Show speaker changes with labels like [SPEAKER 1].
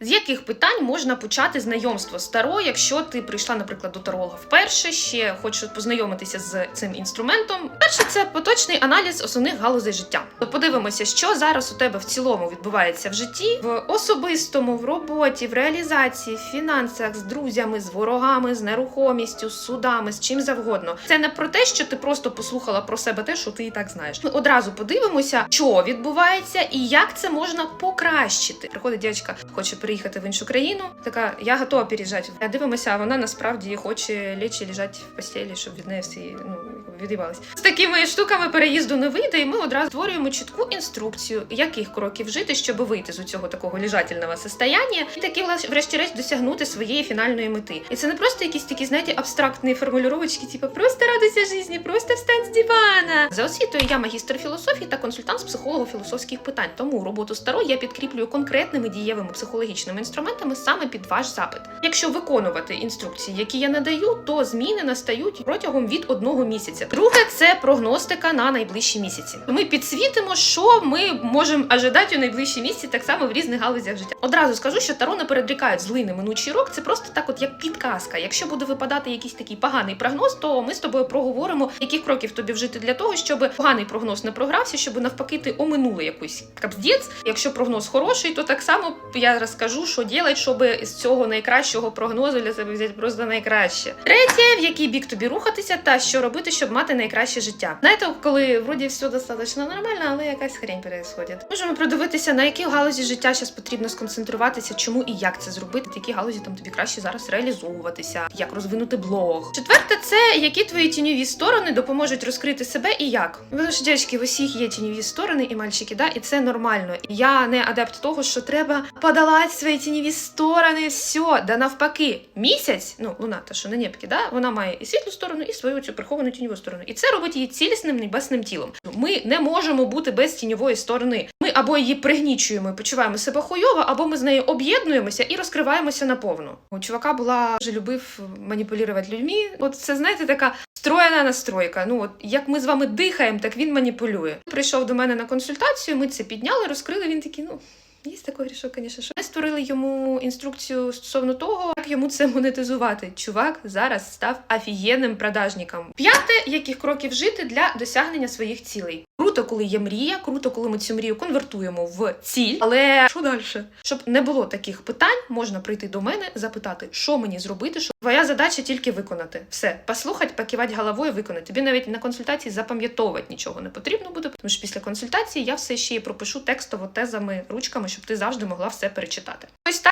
[SPEAKER 1] З яких питань можна почати знайомство з таро, якщо ти прийшла, наприклад, до таролога вперше, ще хочеш познайомитися з цим інструментом? Перше, це поточний аналіз основних галузей життя. Подивимося, що зараз у тебе в цілому відбувається в житті, в особистому, в роботі, в реалізації, в фінансах, з друзями, з ворогами, з нерухомістю, з судами, з чим завгодно. Це не про те, що ти просто послухала про себе те, що ти і так знаєш. Ми одразу подивимося, що відбувається і як це можна покращити. Приходить дівчинка, хоче переїхати в іншу країну. Така, я готова переїжджати. А дивимося, вона насправді хоче лічі лежати в постелі, щоб від неї всі ну від'їбались. З такими штуками переїзду не вийде, і ми одразу створюємо чітку інструкцію, яких кроків вжити, щоб вийти з цього такого лежательного состояння, і таки врешті-решт досягнути своєї фінальної мети. І це не просто якісь такі, знаєте, абстрактні формулюровочки, типу просто радуйся житті, просто встань з дивана. За освітою я магістр філософії та консультант з психолого-філософських питань. Тому роботу старо я підкріплюю конкретними дієвими психологічними інструментами саме під ваш запит. Якщо виконувати інструкції, які я надаю, то зміни настають протягом від одного місяця. Друге це прогностика на найближчі місяці. Ми підсвітимо, що ми можемо ожидати у найближчі місяці, так само в різних галузях життя. Одразу скажу, що таро не передрікають злий неминучий рок. Це просто так, от як підказка. Якщо буде випадати якийсь такий поганий прогноз, то ми з тобою проговоримо, яких кроків тобі вжити для того, щоб поганий прогноз не програвся, щоб навпаки ти оминули якусь капздець. Якщо прогноз хороший, то так само я розкажу, що робити, щоб з цього найкращого прогнозу для себе взяти просто найкраще. Третє, в який бік тобі рухатися, та що робити, щоб мати найкраще життя. Знаєте, коли вроді все достатньо нормально, але якась хрень відбувається. Можемо продивитися, на які галузі життя зараз потрібно сконцентруватися, чому і як це зробити, які галузі там тобі краще зараз реалізовуватися, як розвинути блог. Четверте, це які твої тіньові сторони допоможуть розкрити себе і як. Ви ж, дівчатки, в усіх є тіньові сторони і мальчики, да, і це нормально. Я не адепт того, що треба подолати свої тіньові сторони, все, да навпаки, місяць, ну луна, та що на небки, да, вона має і світлу сторону, і свою цю приховану тіньову сторону. І це робить її цілісним небесним тілом. Ми не можемо бути без тіньової сторони. Ми або її пригнічуємо, і почуваємо себе хуйово, або ми з нею об'єднуємося і розкриваємося наповну. У чувака була вже любив маніпулювати людьми. От це знаєте, така встроєна настройка. Ну от як ми з вами дихаємо, так він маніпулює. Прийшов до мене на консультацію. Ми це підняли, розкрили. Він такий, ну. Є такий грішок, звісно, що ми створили йому інструкцію стосовно того, як йому це монетизувати. Чувак зараз став офігенним продажником. П'яте, яких кроків жити для досягнення своїх цілей. Круто, коли є мрія, круто, коли ми цю мрію конвертуємо в ціль. Але що далі? Щоб не було таких питань, можна прийти до мене, запитати, що мені зробити, що твоя задача тільки виконати. Все, послухати, покивати головою, виконати. Тобі навіть на консультації запам'ятовувати нічого не потрібно буде, тому що після консультації я все ще пропишу текстово тезами, ручками, щоб ти завжди могла все перечитати. Ось так.